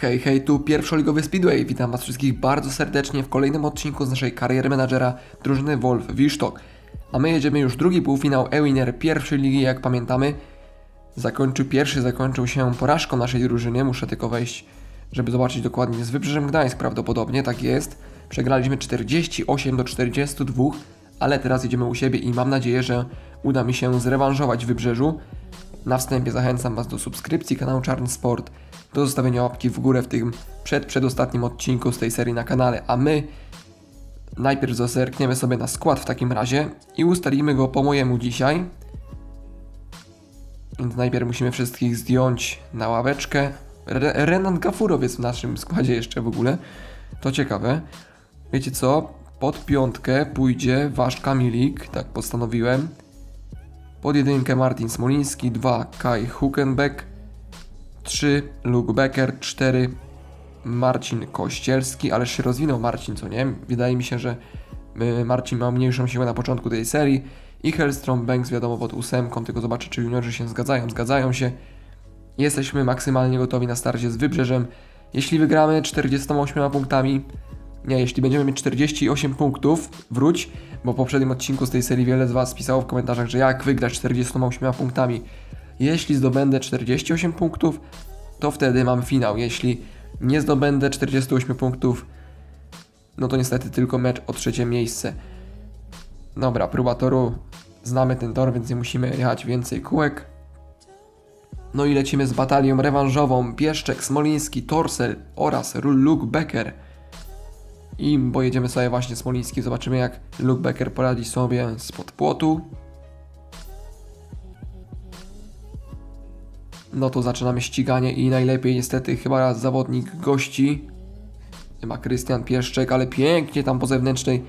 Hej, hej, tu pierwszoligowy Speedway. Witam Was wszystkich bardzo serdecznie w kolejnym odcinku z naszej kariery menadżera drużyny Wolf Wisztok. A my jedziemy już drugi półfinał E-Winner pierwszej ligi, jak pamiętamy. Zakończył pierwszy, zakończył się porażką naszej drużyny. Muszę tylko wejść, żeby zobaczyć dokładnie z Wybrzeżem Gdańsk prawdopodobnie, tak jest. Przegraliśmy 48 do 42, ale teraz jedziemy u siebie i mam nadzieję, że uda mi się zrewanżować w Wybrzeżu. Na wstępie zachęcam Was do subskrypcji kanału Czarny Sport, do zostawienia łapki w górę w tym przed, przedostatnim odcinku z tej serii na kanale, a my najpierw zerkniemy sobie na skład w takim razie i ustalimy go po mojemu dzisiaj. Więc najpierw musimy wszystkich zdjąć na ławeczkę. Re Renan Gafurow jest w naszym składzie jeszcze w ogóle. To ciekawe. Wiecie co? Pod piątkę pójdzie wasz Kamilik, tak postanowiłem. Pod jedynkę Martin Smoliński, 2 Kai Hukenbeck, 3 Luke Becker, 4 Marcin Kościelski, ale się rozwinął Marcin, co nie? Wydaje mi się, że y, Marcin ma mniejszą siłę na początku tej serii i Hellstrom Banks wiadomo pod ósemką, tylko zobaczę czy juniorzy się zgadzają, zgadzają się. Jesteśmy maksymalnie gotowi na starcie z Wybrzeżem. Jeśli wygramy 48 punktami, nie, jeśli będziemy mieć 48 punktów, wróć, bo w poprzednim odcinku z tej serii wiele z Was pisało w komentarzach, że jak wygrać 48 punktami. Jeśli zdobędę 48 punktów, to wtedy mam finał. Jeśli nie zdobędę 48 punktów, no to niestety tylko mecz o trzecie miejsce. Dobra, próba toru. Znamy ten tor, więc nie musimy jechać więcej kółek. No i lecimy z batalią rewanżową. Pieszczek, Smoliński, Torsel oraz Luke Becker. I pojedziemy sobie właśnie Smoliński, zobaczymy jak Luke Becker poradzi sobie spod płotu. No to zaczynamy ściganie i najlepiej niestety chyba zawodnik gości. Chyba Krystian Pieszczek, ale pięknie tam po zewnętrznej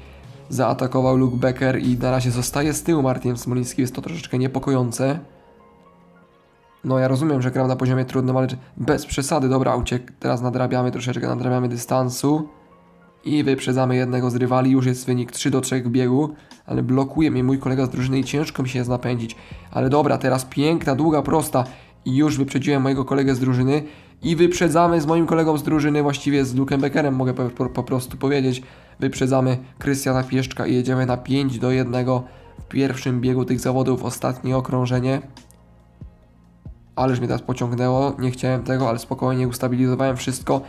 zaatakował Luke Becker i na razie zostaje z tyłu Martin Smoliński, jest to troszeczkę niepokojące. No ja rozumiem, że gram na poziomie trudnym, ale bez przesady, dobra, uciek, teraz nadrabiamy troszeczkę, nadrabiamy dystansu i wyprzedzamy jednego z rywali, już jest wynik 3 do 3 w biegu, ale blokuje mnie mój kolega z drużyny i ciężko mi się jest napędzić. Ale dobra, teraz piękna, długa, prosta i już wyprzedziłem mojego kolegę z drużyny i wyprzedzamy z moim kolegą z drużyny, właściwie z Lukem Beckerem mogę po, po, po prostu powiedzieć, wyprzedzamy Krystiana Pieszczka i jedziemy na 5 do 1 w pierwszym biegu tych zawodów, ostatnie okrążenie. Ależ mnie teraz pociągnęło, nie chciałem tego, ale spokojnie ustabilizowałem wszystko.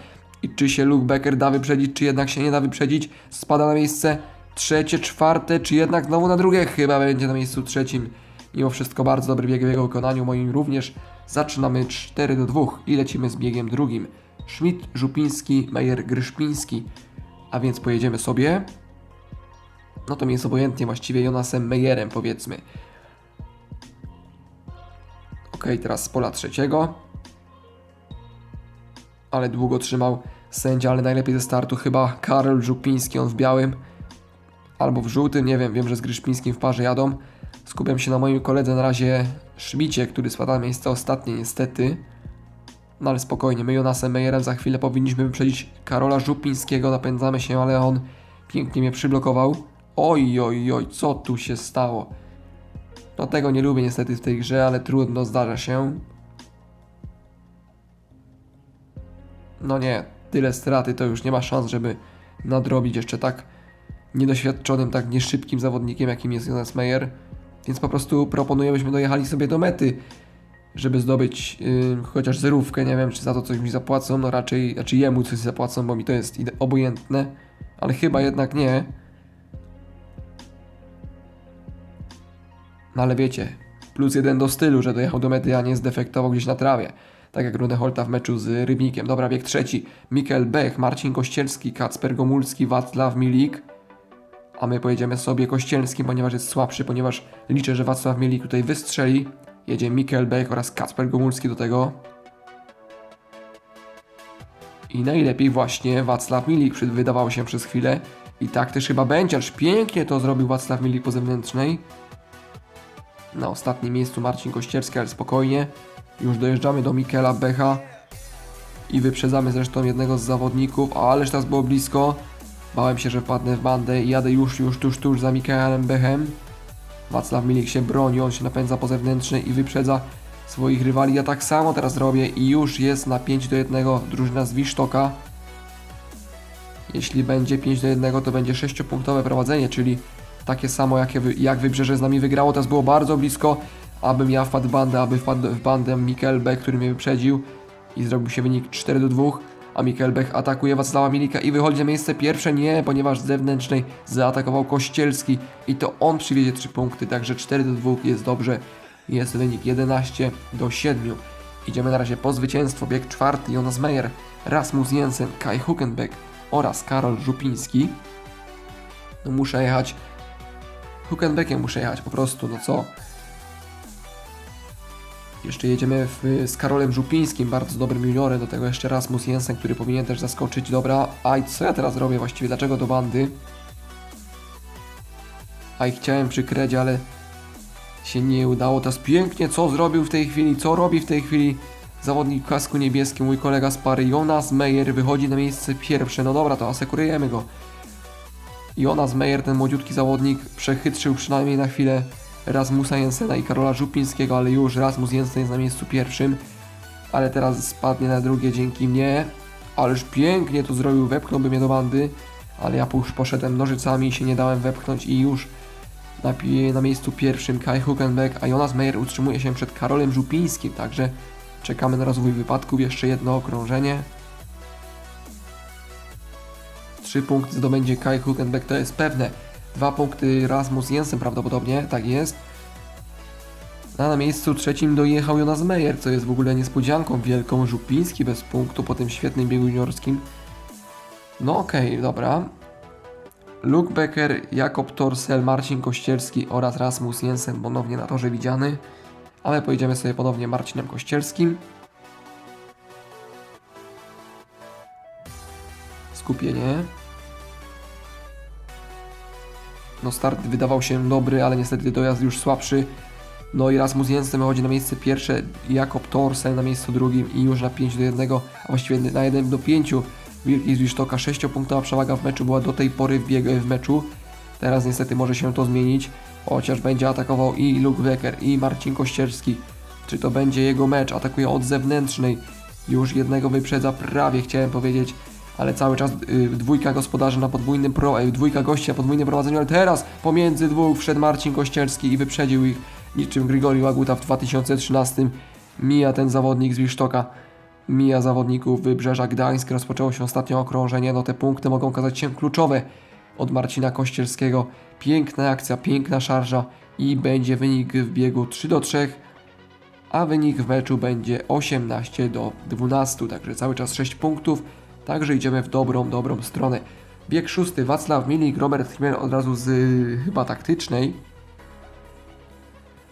I czy się Luke Becker da wyprzedzić, czy jednak się nie da wyprzedzić? Spada na miejsce trzecie, czwarte, czy jednak znowu na drugie? Chyba będzie na miejscu trzecim. Mimo wszystko bardzo dobry bieg w jego wykonaniu, moim również. Zaczynamy 4 do 2 i lecimy z biegiem drugim. Schmidt, Żupiński, Meyer, Gryszpiński. A więc pojedziemy sobie. No to mi jest obojętnie właściwie Jonasem Meyerem powiedzmy. Ok, teraz z pola trzeciego. Ale długo trzymał sędzia, ale najlepiej ze startu chyba Karol Żupiński, on w białym. Albo w żółtym, nie wiem, wiem, że z Gryszpińskim w parze jadą. Skupiam się na moim koledze na razie Szmicie, który spada miejsce ostatnie niestety. No ale spokojnie, my Jonasem Meyerem za chwilę powinniśmy wyprzedzić Karola Żupińskiego, napędzamy się, ale on pięknie mnie przyblokował. Oj, oj, oj, co tu się stało? No tego nie lubię niestety w tej grze, ale trudno, zdarza się. No nie, tyle straty to już nie ma szans, żeby nadrobić jeszcze tak niedoświadczonym, tak nieszybkim zawodnikiem, jakim jest Jonas Meyer. Więc po prostu proponuję, byśmy dojechali sobie do mety, żeby zdobyć yy, chociaż zerówkę. Nie wiem, czy za to coś mi zapłacą. No raczej, znaczy jemu coś zapłacą, bo mi to jest obojętne. Ale chyba jednak nie. No ale wiecie, plus jeden do stylu, że dojechał do mety, a nie zdefektował gdzieś na trawie. Tak jak Runeholta w meczu z Rybnikiem. Dobra, bieg trzeci. Mikkel Bech, Marcin Kościelski, Kacper Gomulski, Wacław Milik. A my pojedziemy sobie Kościelskim, ponieważ jest słabszy, ponieważ liczę, że Wacław Milik tutaj wystrzeli. Jedzie Mikkel Bech oraz Kacper Gomulski do tego. I najlepiej właśnie Wacław Milik wydawał się przez chwilę. I tak też chyba będzie, aż pięknie to zrobił Wacław Milik po zewnętrznej. Na ostatnim miejscu Marcin Kościelski, ale spokojnie. Już dojeżdżamy do Mikela Becha. I wyprzedzamy zresztą jednego z zawodników, ależ teraz było blisko. Bałem się, że wpadnę w bandę i jadę już, już tuż, tuż za Mikaelem Bechem. Wacław Milik się broni, on się napędza po zewnętrznej i wyprzedza swoich rywali. Ja tak samo teraz robię i już jest na 5 do 1 drużyna z Wisztoka. Jeśli będzie 5 do 1, to będzie 6-punktowe prowadzenie, czyli takie samo jak, jak Wybrzeże z nami wygrało. Teraz było bardzo blisko, abym ja wpadł w bandę, aby wpadł w bandę Mikel Beck, który mnie wyprzedził i zrobił się wynik 4 do 2. A Mikel Beck atakuje Wacława Milika i wychodzi na miejsce pierwsze. Nie, ponieważ z zewnętrznej zaatakował Kościelski i to on przywiezie 3 punkty, także 4 do 2 jest dobrze. Jest wynik 11 do 7. Idziemy na razie po zwycięstwo. Bieg czwarty Jonas Meyer, Rasmus Jensen, Kai Huckenbeck oraz Karol Żupiński. No muszę jechać. Huckenbeckiem muszę jechać po prostu, no co? Jeszcze jedziemy w, z Karolem Żupińskim, bardzo dobrym juniorem, do tego jeszcze Rasmus Jensen, który powinien też zaskoczyć. Dobra, a i co ja teraz robię właściwie? Dlaczego do bandy? A i chciałem przy kredzie, ale się nie udało. Teraz pięknie, co zrobił w tej chwili, co robi w tej chwili zawodnik w kasku niebieskim, mój kolega z pary Jonas Meyer wychodzi na miejsce pierwsze. No dobra, to asekurujemy go. Jonas Meyer, ten młodziutki zawodnik, przechytrzył przynajmniej na chwilę Rasmusa Jensena i Karola Żupińskiego, ale już Rasmus Jensen jest na miejscu pierwszym. Ale teraz spadnie na drugie dzięki mnie. Ależ pięknie to zrobił, wepchnąłby mnie do bandy. Ale ja już poszedłem nożycami i się nie dałem wepchnąć i już na, na miejscu pierwszym Kai Huckenbeck, a Jonas Meyer utrzymuje się przed Karolem Żupińskim, także czekamy na rozwój wypadków, jeszcze jedno okrążenie. Trzy punkty zdobędzie Kai Huckenbeck, to jest pewne. Dwa punkty Rasmus Jensen prawdopodobnie, tak jest. A na miejscu trzecim dojechał Jonas Meyer, co jest w ogóle niespodzianką wielką. Żupiński bez punktu po tym świetnym biegu juniorskim. No okej, dobra. Luke Becker, Jakob Torsel, Marcin Kościelski oraz Rasmus Jensen ponownie na torze widziany. A my pojedziemy sobie ponownie Marcinem Kościelskim. Skupienie. No start wydawał się dobry, ale niestety dojazd już słabszy. No i Rasmus Jensen wychodzi na miejsce pierwsze, Jakob Torsel na miejscu drugim i już na 5 do 1, a właściwie na 1 do 5. Wilki z Wisztoka 6-punktowa przewaga w meczu była do tej pory w, bieg- w meczu. Teraz niestety może się to zmienić, chociaż będzie atakował i Luke Becker i Marcin Kościelski. Czy to będzie jego mecz? Atakuje od zewnętrznej. Już jednego wyprzedza prawie, chciałem powiedzieć, ale cały czas y, dwójka gospodarzy na podwójnym pro, y, dwójka gości na podwójnym prowadzeniu, ale teraz pomiędzy dwóch wszedł Marcin Kościelski i wyprzedził ich niczym Grigori Łaguta w 2013. Mija ten zawodnik z Wisztoka. Mija zawodników Wybrzeża Gdańsk. Rozpoczęło się ostatnio okrążenie. No te punkty mogą okazać się kluczowe od Marcina Kościelskiego. Piękna akcja, piękna szarża i będzie wynik w biegu 3 do 3, a wynik w meczu będzie 18 do 12, także cały czas 6 punktów. Także idziemy w dobrą, dobrą stronę. Bieg szósty, Wacław Milik, Robert Chmiel od razu z y, chyba taktycznej,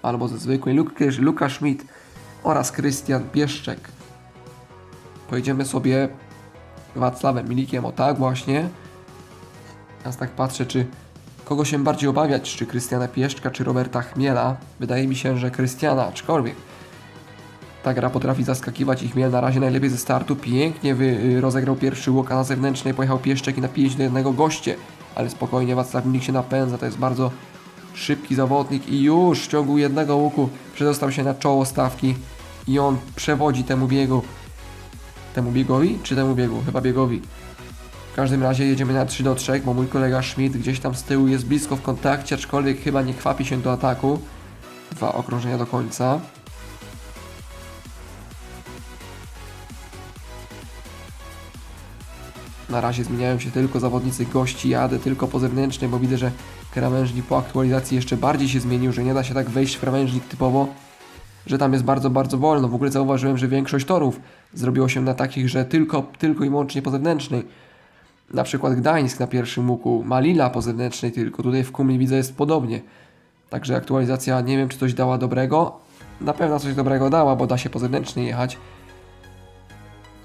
albo ze zwykłej, Lukasz, Luka Schmidt oraz Krystian Pieszczek. Pojedziemy sobie Wacławem Milikiem, o tak właśnie. Teraz tak patrzę, czy kogo się bardziej obawiać, czy Krystiana Pieszczka, czy Roberta Chmiela. Wydaje mi się, że Krystiana, aczkolwiek ta gra potrafi zaskakiwać i Chmiel na razie najlepiej ze startu. Pięknie wy, y, rozegrał pierwszy łuk, a na zewnętrznej pojechał Pieszczek i na 5 do 1 goście. Ale spokojnie Wacław Milik się napędza, to jest bardzo szybki zawodnik i już w ciągu jednego łuku przedostał się na czoło stawki i on przewodzi temu biegu. Temu biegowi? Czy temu biegu? Chyba biegowi. W każdym razie jedziemy na 3 do 3, bo mój kolega Schmidt gdzieś tam z tyłu jest blisko w kontakcie, aczkolwiek chyba nie kwapi się do ataku. Dwa okrążenia do końca. Na razie zmieniają się tylko zawodnicy gości, jadę tylko po zewnętrznej, bo widzę, że krawężnik po aktualizacji jeszcze bardziej się zmienił, że nie da się tak wejść w krawężnik typowo, że tam jest bardzo, bardzo wolno. W ogóle zauważyłem, że większość torów zrobiło się na takich, że tylko, tylko i wyłącznie po zewnętrznej. Na przykład Gdańsk na pierwszym łuku, Malila po zewnętrznej tylko, tutaj w Kumli widzę jest podobnie. Także aktualizacja nie wiem czy coś dała dobrego, na pewno coś dobrego dała, bo da się po zewnętrznej jechać.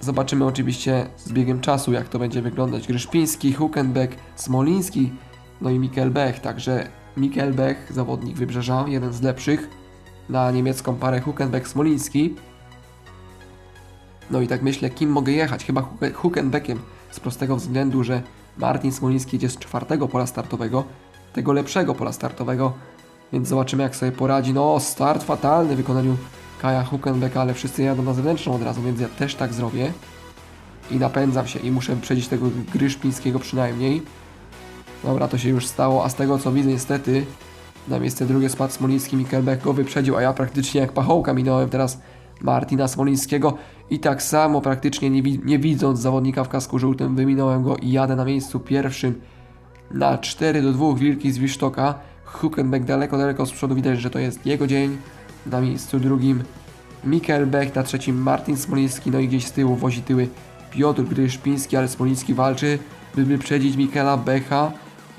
Zobaczymy oczywiście z biegiem czasu, jak to będzie wyglądać. Gryszpiński, Huckenbeck, Smoliński, no i Mikkel Bech. Także Mikkel Bech, zawodnik Wybrzeża, jeden z lepszych. Na niemiecką parę Huckenbeck-Smoliński. No i tak myślę, kim mogę jechać? Chyba Hucke- Huckenbeckiem, z prostego względu, że Martin Smoliński jedzie z czwartego pola startowego, tego lepszego pola startowego, więc zobaczymy jak sobie poradzi. No, start fatalny w wykonaniu Kaja Huckenbeck, ale wszyscy jadą na zewnętrzną od razu, więc ja też tak zrobię. I napędzam się i muszę wyprzedzić tego Gryszpińskiego przynajmniej. Dobra, to się już stało, a z tego co widzę niestety na miejsce drugie spadł Smoliński, Mikkelbeck go wyprzedził, a ja praktycznie jak pachołka minąłem teraz Martina Smolińskiego i tak samo praktycznie nie, wi- nie widząc zawodnika w kasku żółtym wyminąłem go i jadę na miejscu pierwszym na 4 do 2 Wilki z Wisztoka. Huckenbeck daleko, daleko z przodu widać, że to jest jego dzień. Na miejscu drugim Mikkelbeck, na trzecim Martin Smoliński, no i gdzieś z tyłu wozi tyły Piotr Gryszpiński, ale Smoliński walczy, by wyprzedzić Mikela Becha.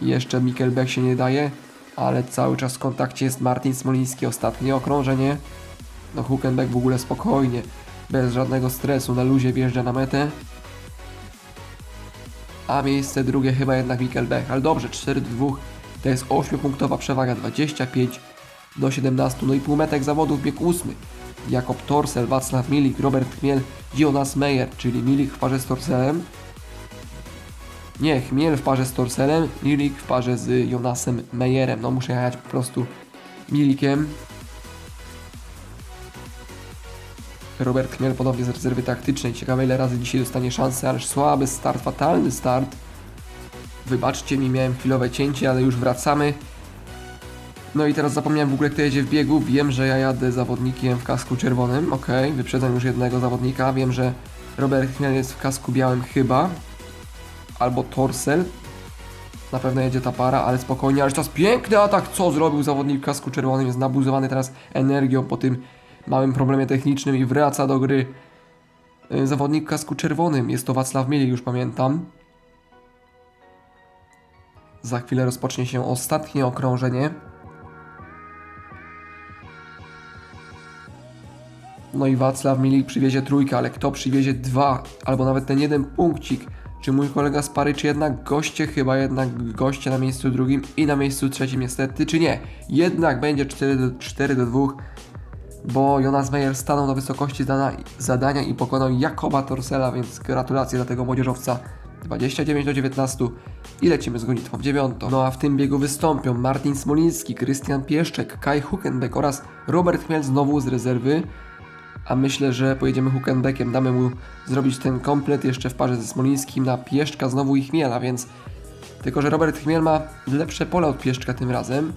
Jeszcze Mikkelbeck się nie daje, ale cały czas w kontakcie jest Martin Smoliński, ostatnie okrążenie. No Huckenbeck w ogóle spokojnie, bez żadnego stresu, na luzie wjeżdża na metę. A miejsce drugie chyba jednak Mikkelbeck, ale dobrze, 4 do 2, to jest 8-punktowa przewaga, 25 do 17, no i półmetek zawodów bieg ósmy. Jakob Torsel, Wacław Milik, Robert Chmiel, Jonas Meyer, czyli Milik w parze z Torselem. Nie, Chmiel w parze z Torselem, Milik w parze z Jonasem Meyerem. No muszę jechać po prostu Milikiem. Robert Chmiel podobnie z rezerwy taktycznej. Ciekawe ile razy dzisiaj dostanie szansę, ależ słaby start, fatalny start. Wybaczcie mi, miałem chwilowe cięcie, ale już wracamy. No i teraz zapomniałem w ogóle kto jedzie w biegu. Wiem, że ja jadę zawodnikiem w kasku czerwonym. Ok, wyprzedzam już jednego zawodnika. Wiem, że Robert Chmiel jest w kasku białym chyba. Albo Torsel. Na pewno jedzie ta para, ale spokojnie. Ale teraz piękny atak. Co zrobił zawodnik w kasku czerwonym? Jest nabuzowany teraz energią po tym małym problemie technicznym i wraca do gry. Y, Zawodnik w kasku czerwonym. Jest to Wacław Milik, już pamiętam. Za chwilę rozpocznie się ostatnie okrążenie. No i Wacław Milik przywiezie trójkę, ale kto przywiezie dwa, albo nawet ten jeden punkcik? Czy mój kolega z pary, czy jednak goście? Chyba jednak goście na miejscu drugim i na miejscu trzecim niestety, czy nie? Jednak będzie 4 do, 4 do 2, bo Jonas Meyer stanął na wysokości zadania, i pokonał Jakoba Torsela, więc gratulacje dla tego młodzieżowca. 29 do 19 i lecimy z gonitwą w dziewiątą. No a w tym biegu wystąpią Martin Smoliński, Krystian Pieszczek, Kai Huckenbeck oraz Robert Chmiel znowu z rezerwy. A myślę, że pojedziemy Huckenbeckiem, damy mu zrobić ten komplet jeszcze w parze ze Smolińskim na Pieszczka znowu i Chmiela, więc... Tylko, że Robert Chmiel ma lepsze pole od Pieszczka tym razem.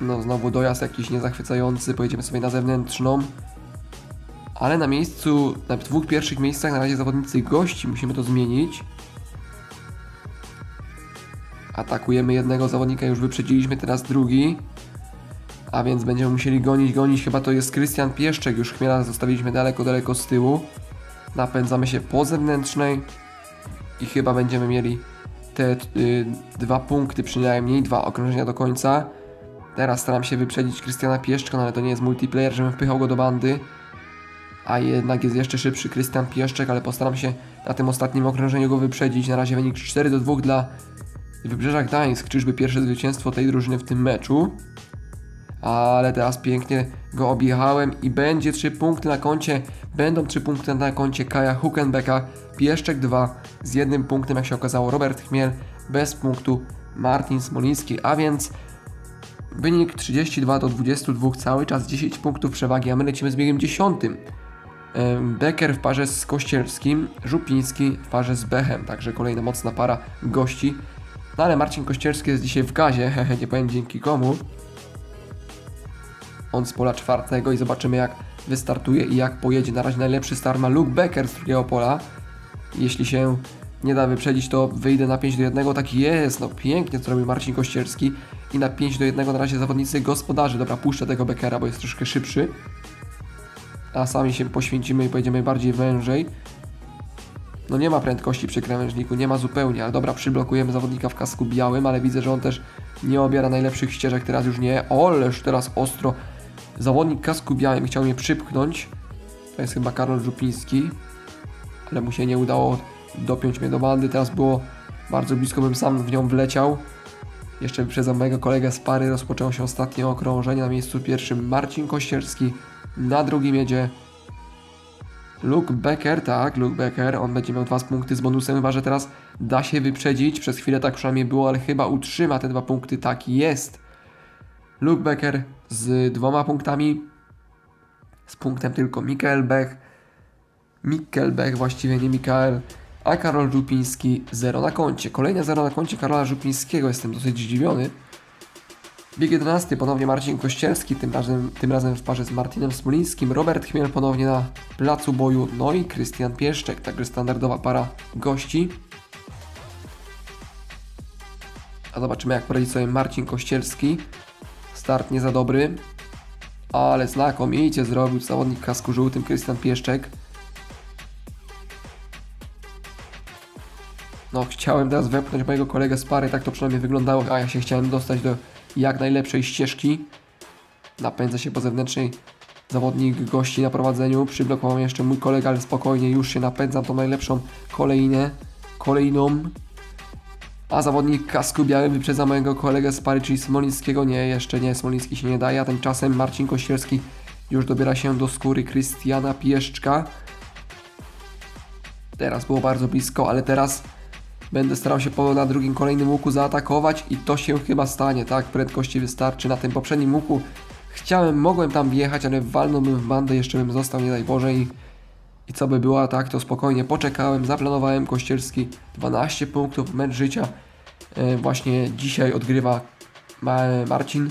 No znowu dojazd jakiś niezachwycający, pojedziemy sobie na zewnętrzną. Ale na miejscu, na dwóch pierwszych miejscach na razie zawodnicy gości, musimy to zmienić. Atakujemy jednego zawodnika, już wyprzedziliśmy, teraz drugi. A więc będziemy musieli gonić, gonić. Chyba to jest Krystian Pieszczek. Już chmiela zostawiliśmy daleko, daleko z tyłu. Napędzamy się po zewnętrznej. I chyba będziemy mieli te y, dwa punkty przynajmniej, dwa okrążenia do końca. Teraz staram się wyprzedzić Krystiana Pieszczka, no ale to nie jest multiplayer, żebym wpychał go do bandy. A jednak jest jeszcze szybszy Krystian Pieszczek, ale postaram się na tym ostatnim okrążeniu go wyprzedzić. Na razie wynik 4 do 2 dla Wybrzeża Gdańsk. Czyżby pierwsze zwycięstwo tej drużyny w tym meczu? Ale teraz pięknie go objechałem i będzie 3 punkty na koncie. Będą 3 punkty na koncie Kaja Huckenbecka. Pieszczek 2 z jednym punktem, jak się okazało, Robert Chmiel bez punktu Martin Smoliński, a więc wynik 32 do 22, cały czas 10 punktów przewagi, a my lecimy z biegiem 10. Em, Becker w parze z Kościelskim, Żupiński w parze z Bechem, także kolejna mocna para gości. No ale Marcin Kościelski jest dzisiaj w gazie, nie powiem dzięki komu. On z pola czwartego i zobaczymy jak wystartuje i jak pojedzie. Na razie najlepszy start ma Luke Becker z drugiego pola. Jeśli się nie da wyprzedzić, to wyjdę na 5 do 1. Tak jest, no pięknie co robi Marcin Kościelski. I na 5 do 1 na razie zawodnicy gospodarzy. Dobra, puszczę tego Beckera, bo jest troszkę szybszy. A sami się poświęcimy i pojedziemy bardziej wężej. No nie ma prędkości przy krawężniku, nie ma zupełnie, ale dobra, przyblokujemy zawodnika w kasku białym, ale widzę, że on też nie obiera najlepszych ścieżek, teraz już nie. Oleż teraz ostro. Zawodnik kasku białym chciał mnie przypchnąć. To jest chyba Karol Żupiński, ale mu się nie udało dopiąć mnie do bandy. Teraz było bardzo blisko, bym sam w nią wleciał. Jeszcze wyprzedzam mojego kolegę z pary, rozpoczęło się ostatnie okrążenie. Na miejscu pierwszym Marcin Kościerski, na drugim jedzie Luke Becker, tak, Luke Becker, on będzie miał dwa punkty z bonusem, chyba że teraz da się wyprzedzić, przez chwilę tak przynajmniej było, ale chyba utrzyma te dwa punkty, tak jest. Luke Becker z dwoma punktami, z punktem tylko Mikael Bech, Mikkel Bech właściwie, nie Mikael, a Karol Żupiński 0 na koncie. Kolejne 0 na koncie Karola Żupińskiego, jestem dosyć zdziwiony. Bieg 11 ponownie Marcin Kościelski, tym razem, tym razem w parze z Martinem Smulińskim, Robert Chmiel ponownie na placu boju, no i Krystian Pieszczek, także standardowa para gości. A zobaczymy jak poradzi sobie Marcin Kościelski. Start nie za dobry, ale znakomicie zrobił zawodnik kasku żółtym Krystian Pieszczek. No, chciałem teraz wepchnąć mojego kolegę z pary, tak to przynajmniej wyglądało, a ja się chciałem dostać do jak najlepszej ścieżki. Napędza się po zewnętrznej zawodnik gości na prowadzeniu. Przyblokował jeszcze mój kolega, ale spokojnie, już się napędzam tą najlepszą kolejnę, kolejną. A zawodnik kasku białym wyprzedza mojego kolegę z pary, czyli Smolińskiego. Nie, jeszcze nie, Smoliński się nie daje, a tymczasem Marcin Kościelski już dobiera się do skóry Krystiana Pieszczka. Teraz było bardzo blisko, ale teraz Będę starał się na drugim kolejnym łuku zaatakować i to się chyba stanie, tak? Prędkości wystarczy. Na tym poprzednim łuku chciałem, mogłem tam wjechać, ale walnąłbym w bandę, jeszcze bym został, nie daj Boże i, i co by było, tak? To spokojnie poczekałem, zaplanowałem Kościelski 12 punktów, mecz życia. E, właśnie dzisiaj odgrywa Ma Marcin.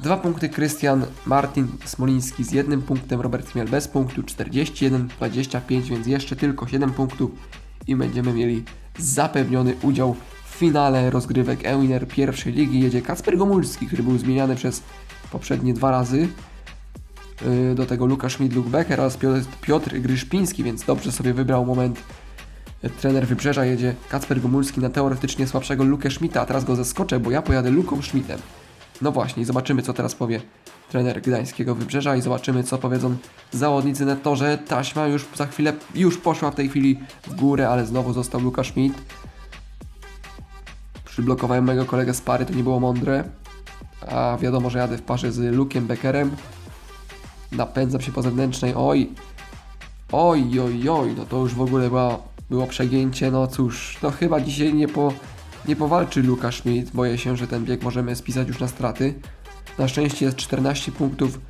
Dwa punkty Krystian, Martin Smoliński z jednym punktem, Robert Chmiel bez punktu, 41, 25, więc jeszcze tylko 7 punktów i będziemy mieli zapewniony udział w finale rozgrywek Ewiner pierwszej ligi. Jedzie Kacper Gomulski, który był zmieniany przez poprzednie dwa razy. Yy, Do tego Lukasz Schmidt, Luke Becker oraz Piotr- Piotr Gryszpiński, więc dobrze sobie wybrał moment. Trener Wybrzeża jedzie Kacper Gomulski na teoretycznie słabszego Lukę Schmidta, a teraz go zaskoczę, bo ja pojadę Luką Schmidtem. No właśnie, zobaczymy co teraz powie trener Gdańskiego Wybrzeża i zobaczymy co powiedzą zawodnicy na torze. Taśma już za chwilę, już poszła w tej chwili w górę, ale znowu został Luka Schmidt. Przyblokowałem mojego kolegę z pary, to nie było mądre. A wiadomo, że jadę w parze z Lukiem Beckerem. Napędzam się po zewnętrznej, oj. Oj, oj, oj, no to już w ogóle było, było przegięcie, no cóż, no chyba dzisiaj nie, po, nie powalczy Luka Schmidt, boję się, że ten bieg możemy spisać już na straty. Na szczęście jest 14 punktów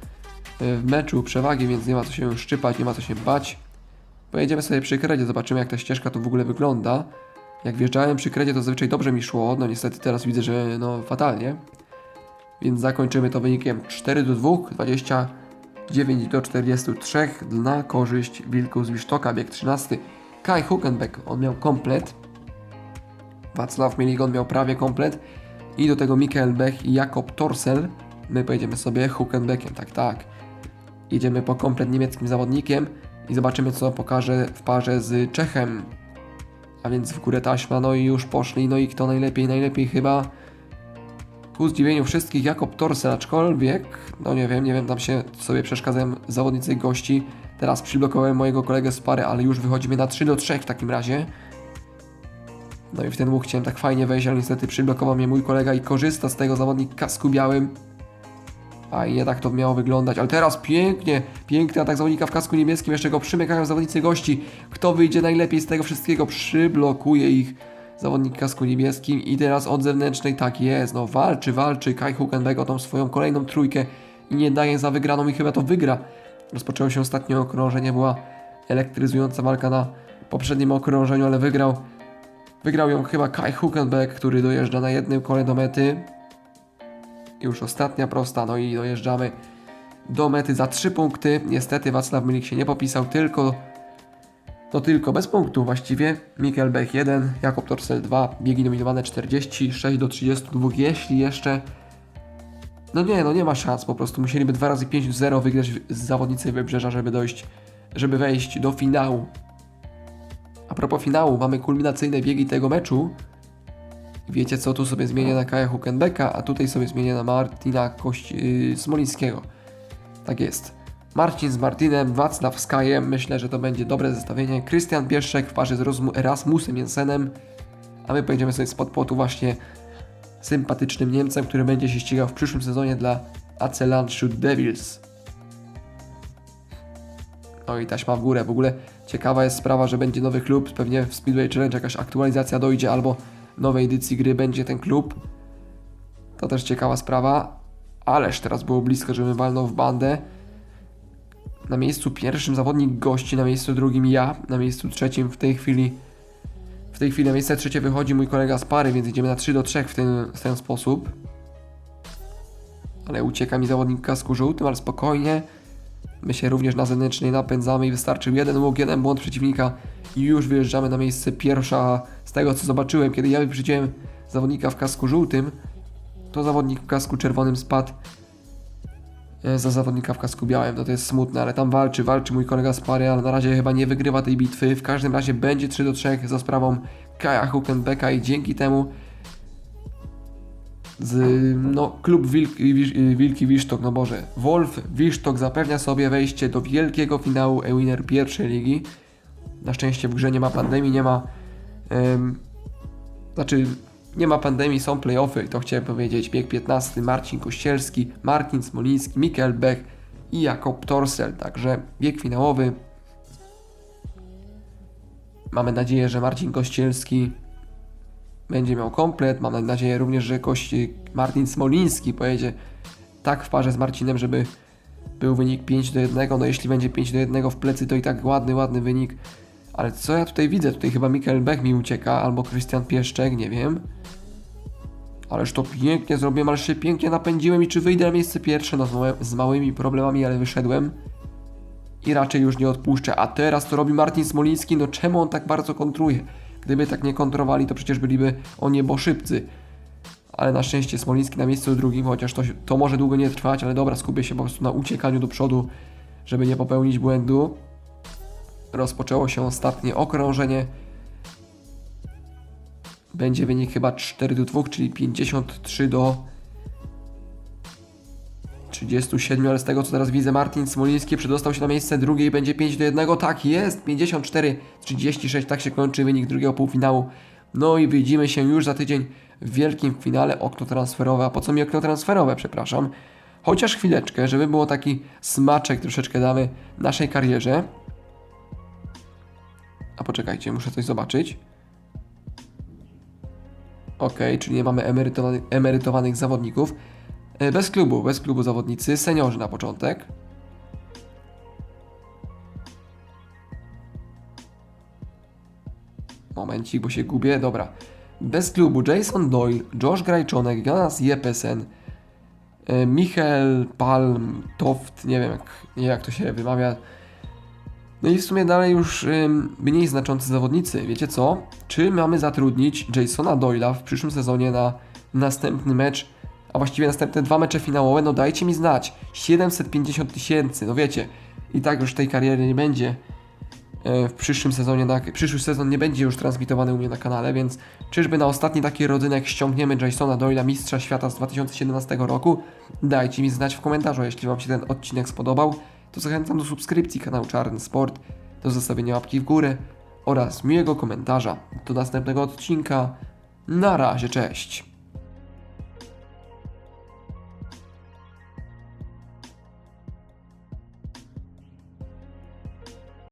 e, w meczu przewagi, więc nie ma co się szczypać, nie ma co się bać. Pojedziemy sobie przy kredzie, zobaczymy jak ta ścieżka tu w ogóle wygląda. Jak wjeżdżałem przy kredzie to zazwyczaj dobrze mi szło, no niestety teraz widzę, że no fatalnie. Więc zakończymy to wynikiem 4 do 2, 29 do 43 na korzyść Wilków z Wisztoka, bieg 13. Kai Huckenbeck, on miał komplet. Wacław Mieligon miał prawie komplet. I do tego Mikael Bech i Jakob Torsel. My pojedziemy sobie Huckenbeckiem, tak, tak. Jedziemy po komplet niemieckim zawodnikiem i zobaczymy co pokaże w parze z Czechem. A więc w górę taśma, no i już poszli, no i kto najlepiej, najlepiej chyba ku zdziwieniu wszystkich Jakob Torsel, aczkolwiek, no nie wiem, nie wiem, tam się sobie przeszkadzają zawodnicy gości. Teraz przyblokowałem mojego kolegę z pary, ale już wychodzimy na 3 do 3 w takim razie. No i w ten łuk chciałem tak fajnie wejść, ale niestety przyblokował mnie mój kolega i korzysta z tego zawodnik kasku białym. A i nie tak to miało wyglądać, ale teraz pięknie, piękny atak zawodnika w kasku niebieskim, jeszcze go przymykają zawodnicy gości. Kto wyjdzie najlepiej z tego wszystkiego, przyblokuje ich zawodnik kasku niebieskim i teraz od zewnętrznej tak jest, no walczy, walczy Kai Huckenbeck o tą swoją kolejną trójkę i nie daje za wygraną i chyba to wygra. Rozpoczęło się ostatnie okrążenie, była elektryzująca walka na poprzednim okrążeniu, ale wygrał Wygrał ją chyba Kai Huckenbeck, który dojeżdża na jednym kole do mety. Już ostatnia prosta, no i dojeżdżamy do mety za 3 punkty. Niestety Wacław Milik się nie popisał, tylko to tylko bez punktów właściwie. Mikkel Bech 1, Jakob Torsel 2, biegi nominowane 46 do 32. Jeśli jeszcze. No nie, no nie ma szans, po prostu musieliby 2 razy 5-0 wygrać z zawodnicy Wybrzeża, żeby dojść, żeby wejść do finału. A propos finału, mamy kulminacyjne biegi tego meczu. Wiecie co, tu sobie zmienię na Kaja Huckenbecka, a tutaj sobie zmienię na Martina Kości yy, Smolińskiego. Tak jest. Marcin z Martinem, Wacław z Kajem, myślę, że to będzie dobre zestawienie. Krystian Pieszczek w parze z Erasmusem Jensenem, a my pojedziemy sobie spod płotu właśnie sympatycznym Niemcem, który będzie się ścigał w przyszłym sezonie dla AC Landshut Devils. No i taśma w górę. W ogóle ciekawa jest sprawa, że będzie nowy klub. Pewnie w Speedway Challenge jakaś aktualizacja dojdzie albo nowej edycji gry będzie ten klub. To też ciekawa sprawa. Ależ teraz było blisko, żebym walnął w bandę. Na miejscu pierwszym zawodnik gości, na miejscu drugim ja, na miejscu trzecim w tej chwili w tej chwili na miejsce trzecie wychodzi mój kolega z pary, więc idziemy na 3 do 3 w ten, w ten sposób. Ale ucieka mi zawodnik kasku żółtym, ale spokojnie. My się również na zewnętrznej napędzamy i wystarczył jeden łuk, jeden błąd przeciwnika i już wyjeżdżamy na miejsce pierwsza. Z tego co zobaczyłem, kiedy ja wyprzedziłem zawodnika w kasku żółtym, to zawodnik w kasku czerwonym spadł za zawodnika w kasku białym. No to jest smutne, ale tam walczy, walczy mój kolega z pary, ale na razie chyba nie wygrywa tej bitwy. W każdym razie będzie 3 do 3 za sprawą Kaja Hukenbecka i dzięki temu z, no, klub Wisz- Wilki Wisztok, no Boże, Wolf Wisztok zapewnia sobie wejście do wielkiego finału e-winner pierwszej ligi. Na szczęście w grze nie ma pandemii, nie ma em, znaczy nie ma pandemii, są playoffy, to chciałem powiedzieć. Bieg 15, Marcin Kościelski, Martin Smoliński, Mikkel Beck i Jakob Torsel, także bieg finałowy. Mamy nadzieję, że Marcin Kościelski będzie miał komplet. Mam nadzieję również, że Kości Martin Smoliński pojedzie tak w parze z Marcinem, żeby był wynik 5 do 1. No jeśli będzie 5 do 1 w plecy, to i tak ładny, ładny wynik. Ale co ja tutaj widzę? Tutaj chyba Mikkel Beck mi ucieka, albo Krystian Pieszczek, nie wiem. Ależ to pięknie zrobiłem, ale się pięknie napędziłem i czy wyjdę na miejsce pierwsze? No z małymi problemami, ale wyszedłem. I raczej już nie odpuszczę. A teraz to robi Martin Smoliński, no czemu on tak bardzo kontruje? Gdyby tak nie kontrowali, to przecież byliby o niebo szybcy. Ale na szczęście Smoliński na miejscu drugim, chociaż to, to może długo nie trwać, ale dobra, skupię się po prostu na uciekaniu do przodu, żeby nie popełnić błędu. Rozpoczęło się ostatnie okrążenie. Będzie wynik chyba 4 do 2, czyli 53 do 37, ale z tego co teraz widzę, Martin Smoliński przedostał się na miejsce drugie i będzie 5 do 1. Tak jest, 54 36, tak się kończy wynik drugiego półfinału. No i widzimy się już za tydzień w wielkim finale okno transferowe. A po co mi okno transferowe, przepraszam? Chociaż chwileczkę, żeby było taki smaczek troszeczkę damy naszej karierze. A poczekajcie, muszę coś zobaczyć. Ok, czyli nie mamy emerytowany, emerytowanych zawodników. E, Bez klubu, bez klubu zawodnicy, seniorzy na początek. Momencik, bo się gubię. Dobra. Bez klubu Jason Doyle, Josh Grajczonek, Jonas Jepesen, e, Michael Palm, Toft, nie wiem jak, nie jak to się wymawia. No i w sumie dalej już ym, mniej znaczący zawodnicy. Wiecie co? Czy mamy zatrudnić Jasona Doyla w przyszłym sezonie na następny mecz, a właściwie następne dwa mecze finałowe? No dajcie mi znać. 750 tysięcy, no wiecie. I tak już tej kariery nie będzie e, w przyszłym sezonie, na, przyszły sezon nie będzie już transmitowany u mnie na kanale, więc czyżby na ostatni taki rodzynek ściągniemy Jasona Doyla, mistrza świata z 2017 roku? Dajcie mi znać w komentarzu, jeśli Wam się ten odcinek spodobał, to zachęcam do subskrypcji kanału Czarny Sport, do zostawienia łapki w górę oraz miłego komentarza. Do następnego odcinka. Na razie, cześć!